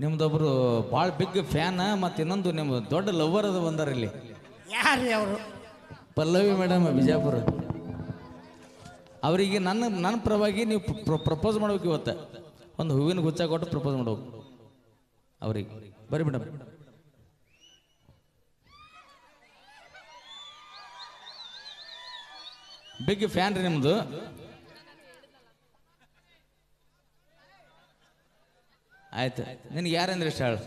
ನಿಮ್ದೊಬ್ರು ಭಾಳ big fan ಮತ್ತು ಇನ್ನೊಂದು ನಿಮ್ಮ ದೊಡ್ಡ ಲವರ್ ಅದು ಬಂದಾರ ಇಲ್ಲಿ. ಯಾರು ಅವರು? ಪಲ್ಲವಿ ಮೇಡಮ್ ಬಿಜಾಪುರ. ಅವರಿಗೆ ನನ್ನ ನನ್ನ ಪರವಾಗಿ ನೀವು ಪ್ರಪೋಸ್ ಮಾಡ್ಬೇಕು ಇವತ್ತು. ಒಂದು ಹೂವಿನ ಗುಚ್ಚ ಕೊಟ್ಟು ಪ್ರಪೋಸ್ ಮಾಡ್ಬೇಕು. ಅವ್ರಿಗೆ. ಬರ್ರಿ ಮೇಡಮ್ ಬಿಗ್ ಫ್ಯಾನ್ ರೀ ನಿಮ್ಮದು ಆಯ್ತು. ನಿನಗೆ ಯಾರಂದ್ರೆ ಇಷ್ಟ ಹೇಳು.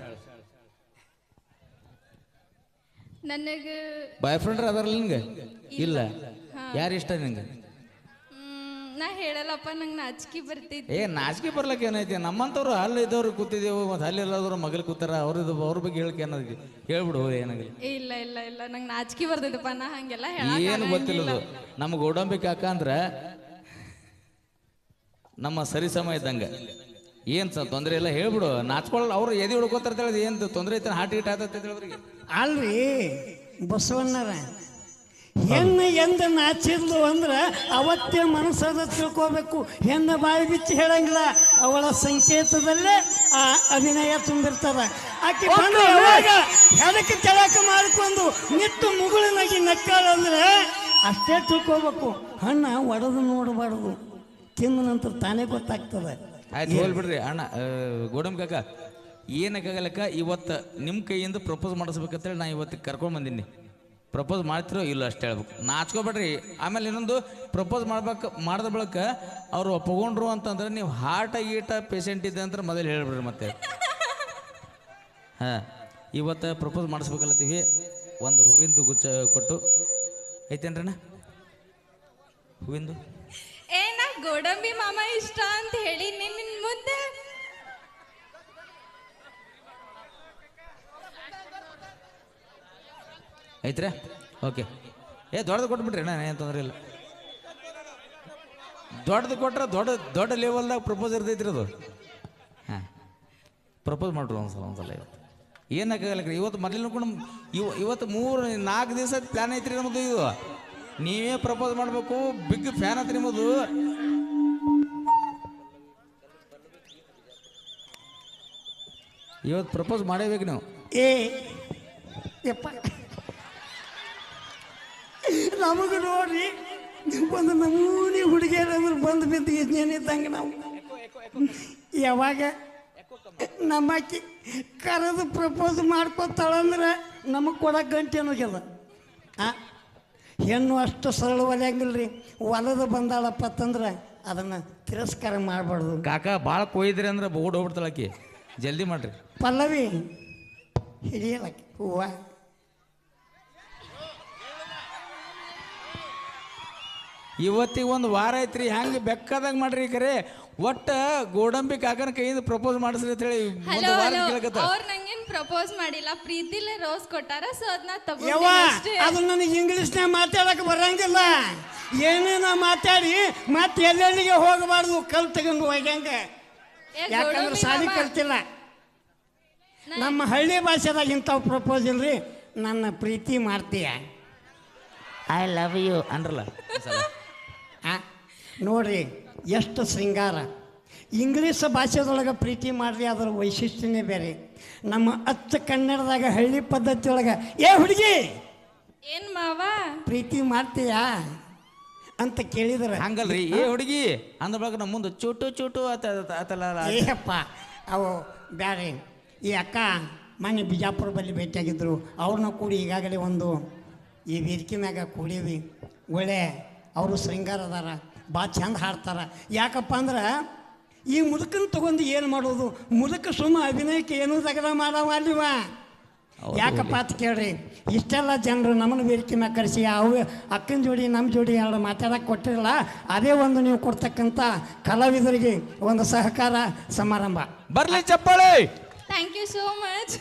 ನನಗೆ ಬಾಯ್ ಫ್ರೆಂಡ್ರ್ ಅದಾರಲ್ಲ ನಿಂಗೆ ಇಲ್ಲ. ಯಾರು ಇಷ್ಟ ನಿಂಗೆ ನಾ ಹೇಳಲ್ಲಪ್ಪ ನಂಗೆ ನಾಚಿಕೆ ಬರ್ತೈತಿ ಏ ನಾಚಿಕೆ ಬರ್ಲಕ್ಕೆ ಏನೈತಿ? ನಮ್ಮಂಥವ್ರು ಅಲ್ಲಿ ಇದ್ದವ್ರು ಕೂತಿದ್ದೇವು ಮತ್ತೆ ಅಲ್ಲಿ ಎಲ್ಲಾದ್ರು ಮಗಲ್ ಕೂತಾರ ಅವ್ರದ್ದು ಅವ್ರ ಬಗ್ಗೆ ಹೇಳಕ್ಕೆ ಏನೈತಿ ಹೇಳ್ಬಿಡು ಏನಾಗಲಿ. ಇಲ್ಲ ಇಲ್ಲ ಇಲ್ಲ. ನಂಗೆ ನಾಚಿಕೆ ಬರ್ತೈತಪ್ಪ ನಾ ಹಂಗೆಲ್ಲ ಏನು ಗೊತ್ತಿಲ್ಲ ನಮ್ಮ ಗೋಡಂಬಿ ಅಕ್ಕ ಅಂದ್ರೆ ನಮ್ಮ ಸರಿಸಮ ಇದ್ದಂಗೆ. ಏನು ಸ ತೊಂದರೆ ಇಲ್ಲ ಹೇಳ್ಬಿಡು. ನಾಚ್ಕೊಳ್ಳಲ್ಲ ಅವ್ರು ಎದೆ ಹುಡ್ಕೋತಾರ ತಿಳಿದು ಏನು ತೊಂದರೆ ಐತೆ ಹಾಟ್ ಗೀಟ್ ಆತೈತೆ ಅವ್ರಿಗೆ. ಅಲ್ರಿ ಬಸವಣ್ಣರ. ಹೆಣ್ಣು ಎಂದ ನಾಚಿದ್ಲು ಅಂದ್ರೆ ಅವತ್ತೇ ಮನಸ್ಸದ ತಿಳ್ಕೋಬೇಕು. ಹೆಣ್ಣು ಬಾಯಿ ಬಿಚ್ಚಿ ಹೇಳಂಗಿಲ್ಲ. ಅವಳ ಸಂಕೇತದಲ್ಲೇ ಆ ಅಭಿನಯ ತುಂಬಿರ್ತದ ಆಕೆ ಬಂದು ಯಾವಾಗ ಹೆದಕ್ಕೆ ತೆಳಕ ಮಾಡ್ಕೊಂಡು ನಿಟ್ಟು ಮುಗುಳಿನಾಗಿ ನಕ್ಕಾಳಂದ್ರೆ ಅಷ್ಟೇ ತಿಳ್ಕೋಬೇಕು. ಹಣ್ಣ ಒಡೆದು ನೋಡಬಾರ್ದು. ತಿಂದ ನಂತರ ತಾನೇ ಗೊತ್ತಾಗ್ತದೆ. ಆಯ್ತು ಹೋಗ್ಬಿಡ್ರಿ. ಅಣ್ಣ ಆ, ಗೋಡಂಬಿ ಕಾಕ ಏನಕ್ಕಾಗಲಕ್ಕ ಇವತ್ತು ನಿಮ್ಮ ಕೈಯಿಂದ ಪ್ರಪೋಸ್ ಮಾಡಿಸ್ಬೇಕಂತೇಳಿ ನಾ ಇವತ್ತು ಕರ್ಕೊಂಡು ಬಂದೀನಿ. ಪ್ರಪೋಸ್ ಮಾಡ್ತಿರೋ ಇಲ್ಲ ಅಷ್ಟು ಹೇಳ್ಬೇಕು. ನಾಚ್ಕೋಬೇಡ್ರಿ. ಆಮೇಲೆ ಇನ್ನೊಂದು ಪ್ರಪೋಸ್ ಮಾಡ್ಬೇಕು ಮಾಡಿದ ಬಳಿಕ ಅವರು ಒಪ್ಕೊಂಡ್ರು ಅಂತಂದ್ರೆ ನೀವು ಹಾರ್ಟ ಗೀಟ ಪೇಷಂಟ್ ಇದೆ ಅಂತ ಮೊದಲು ಹೇಳ್ಬಿಡ್ರಿ ಮತ್ತೆ. ಹಾಂ ಇವತ್ತು ಪ್ರಪೋಸ್ ಮಾಡಿಸ್ಬೇಕಲ್ಲತ್ತೀವಿ. ಒಂದು ಹೂವಿಂದು ಗುಚ್ಚ ಕೊಟ್ಟು. ಐತೇನ್ರಣ್ಣ? ಹೂವಿಂದು? ಗೋಡಂಬಿ ಮಾಮ ಇಷ್ಟ ಅಂತ ಹೇಳಿ ನಿನ್ನ ಮುಂದೆ. ಐತ್ರ? ಓಕೆ. ಏ, ದೊಡ್ಡದು ಕೊಟ್ಬಿಟ್ರಿ ಅಣ್ಣ, ಏನು ತೊಂದರೆ ಇಲ್ಲ. ದೊಡ್ಡದು ಕೊಟ್ರೆ ದೊಡ್ಡ ದೊಡ್ಡ ಲೆವೆಲ್ದಾಗ ಪ್ರಪೋಸ್ ಇರ್ತೈತ್ರಿ ಅದು. ಹಾಂ. ಪ್ರಪೋಸ್ ಮಾಡ್ರಿ ಒಂದ್ಸಲ ಒಂದ್ಸಲ ಇವತ್ತು. ಏನಕ್ಕಾಗಲ್ಲ ಇವತ್ತು ಮೊದಲಿನ ಕೂಡ ಇವ, ಇವತ್ತು ಮೂರು, ನಾಲ್ಕು ದಿವಸ ಪ್ಲ್ಯಾನ್ ಐತ್ರಿ ನಮ್ಮದು ಇದು. ನೀವೇ ಪ್ರಪೋಸ್ ಮಾಡಬೇಕು ಬಿಗ್ ಫ್ಯಾನ್ ಐತ್ರಿ ನಿಮ್ಮದು. ಇವತ್ತು ಪ್ರಪೋಸ್ ಮಾಡೇಬೇಕು ನೀವು. ಏ ಯಪ್ಪ. ನಮಗೆ ನೋಡ್ರಿ ಒಂದು ನಮೂನಿ ಹುಡುಗಿಯರಂದ್ರೆ ಬಂದು ಬಿದ್ದು ಇದ್ನೇನಿದ್ದಂಗೆ ನಾವು. ಯಾವಾಗ ನಮ್ಮಕ್ಕಿ ಕರೆದು ಪ್ರಪೋಸ್ ಮಾಡ್ಕೊತಾಳಂದ್ರೆ ನಮಗೆ ಕೊಡೋಕೆ ಗಂಟೆ ಅನ್ನೋಗ್ಯದ ಆ ಹೆಣ್ಣು ಅಷ್ಟು ಸರಳ ಒಲೆಯಂಗಿಲ್ಲ ರೀ ಹೊಲದ ಬಂದಾಳಪ್ಪ ಅಂತಂದ್ರೆ ಅದನ್ನು ತಿರಸ್ಕಾರ ಮಾಡಬಾರ್ದು. ಕಾಕ ಭಾಳ ಕೊಯ್ದ್ರಿ ಅಂದ್ರೆ ಬೋಡ್ ಹೋಗ್ಬಿಡ್ತಾಳಕಿ ಜಲ್ದಿ ಮಾಡ್ರಿ. ಪಲ್ಲವಿ ಹಿಡಿಯಲ್ಲ ಹೂವ. ಇವತ್ತಿಗೆ ಒಂದು ವಾರ ಐತ್ರಿ ಹೆಂಗೆ ಬೆಕ್ಕದಂಗೆ ಮಾಡ್ರಿ ಕರೆ? ಒಟ್ಟ ಗೋಡಂಬಿ ಕಾಕನ ಕೈಯಿಂದ ಪ್ರಪೋಸ್ ಮಾಡಿಸ್ರಿ ಅಂತ ಹೇಳಿ ಹಲೋ ಒಂದು ವಾರ ಹಲೋ ಕೇಳಕತ್ತ ಅವ್ರು ನಂಗೇನ್ ಪ್ರಪೋಸ್ ಮಾಡಿಲ್ಲ. ಪ್ರೀತಿಲೇ ರೋಸ್ ಕೊಟ್ಟಾರ ಸೊ ಅದನ್ನ ಯವ್ವ ಅದನ್ನ ಅದು ನನಗೆ ಇಂಗ್ಲೀಷ್ನಾಗ ಮಾತಾಡಕ್ಕೆ ಬರಂಗಿಲ್ಲ. ಏನೇನ ಮಾತಾಡಿ ಮತ್ತೆ ಎಲ್ಲೆಲ್ಲಿಗೆ ಹೋಗಬಾರ್ದು ಕಲ್ ತಗೊಂಡು ಹೋಗ್ಯಂಗ. ಯಾಕಂದ್ರೆ ಸಾಲಿ. ಕಲ್ತಿಲ್ಲ. ನಮ್ಮ ಹಳ್ಳಿ ಭಾಷೆದಾಗ ಇಂಥವು ಪ್ರಪೋಸ್ ಇಲ್ರಿ ನನ್ನ ಪ್ರೀತಿ ಮಾಡ್ತೀಯ. ಐ ಲವ್ ಯು ಅಂದ್ರಲ್ಲ. ನೋಡ್ರಿ ಎಷ್ಟು ಶೃಂಗಾರ. ಇಂಗ್ಲೀಷ್ ಭಾಷೆದೊಳಗೆ ಪ್ರೀತಿ ಮಾಡ್ರಿ ಅದರ ವೈಶಿಷ್ಟ್ಯನೇ ಬೇರೆ. ನಮ್ಮ ಅಚ್ಚ ಕನ್ನಡದಾಗ ಹಳ್ಳಿ ಪದ್ಧತಿಯೊಳಗೆ ಏ ಹುಡುಗಿ ಏನು ಮಾವ? ಪ್ರೀತಿ ಮಾಡ್ತೀಯಾ? ಅಂತ ಕೇಳಿದ್ರೆ ಹಂಗಲ್ರಿ? ಏ ಹುಡುಗಿ ಅಂದ ಬಳಕ ನಮ್ಮ ಮುಂದೆ ಚೂಟು ಚೂಟು ಆತ ಆತ- ಆತಲ್ಲ ಏಯಪ್ಪ ಅವು ಬ್ಯಾರೆ. ಈ ಅಕ್ಕ ಮನೆ ಬಿಜಾಪುರ ಬಳಿ ಭೇಟಿಯಾಗಿದ್ದರು ಅವ್ರನ್ನ ಕೂಡಿ ಈಗಾಗಲೇ ಒಂದು ಈ ವೇದಿಕೆ ಮ್ಯಾಗ ಕೂಡೀವಿ ಒಳ್ಳೆ ಅವರು ಶೃಂಗಾರ ಅದಾರ ಭಾಳ ಚಂದ ಹಾಡ್ತಾರ. ಯಾಕಪ್ಪ ಅಂದ್ರೆ ಈ ಮುದುಕನ್ ತಗೊಂಡು ಏನು ಮಾಡೋದು? ಮುದುಕ ಸುಮ್ಮ ಅಭಿನಯಕ್ಕೆ ಏನೂ ತಗದ ಮಾಡವ ಅಲ್ಲಿವ. ಯಾಕಪ್ಪ ಅಂತ ಕೇಳ್ರಿ? ಇಷ್ಟೆಲ್ಲ ಜನರು ನಮ್ಮನ್ನು ವೇದಿಕೆ ಮ್ಯಾಗ ಕರೆಸಿ ಅವು ಅಕ್ಕನ ಜೋಡಿ ನಮ್ಮ ಜೋಡಿ ಎರಡು ಮಾತಾಡಕ್ಕೆ ಕೊಟ್ಟಿರಲ್ಲ ಅದೇ ಒಂದು ನೀವು ಕೊಡ್ತಕ್ಕಂಥ ಕಲಾವಿದರಿಗೆ ಒಂದು ಸಹಕಾರ ಸಮಾರಂಭ. ಬರ್ಲಿ ಚಪ್ಪಾಳೆ! Thank you so much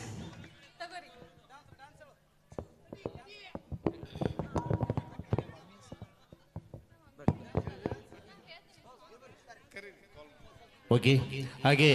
okay ಹಾಗೆ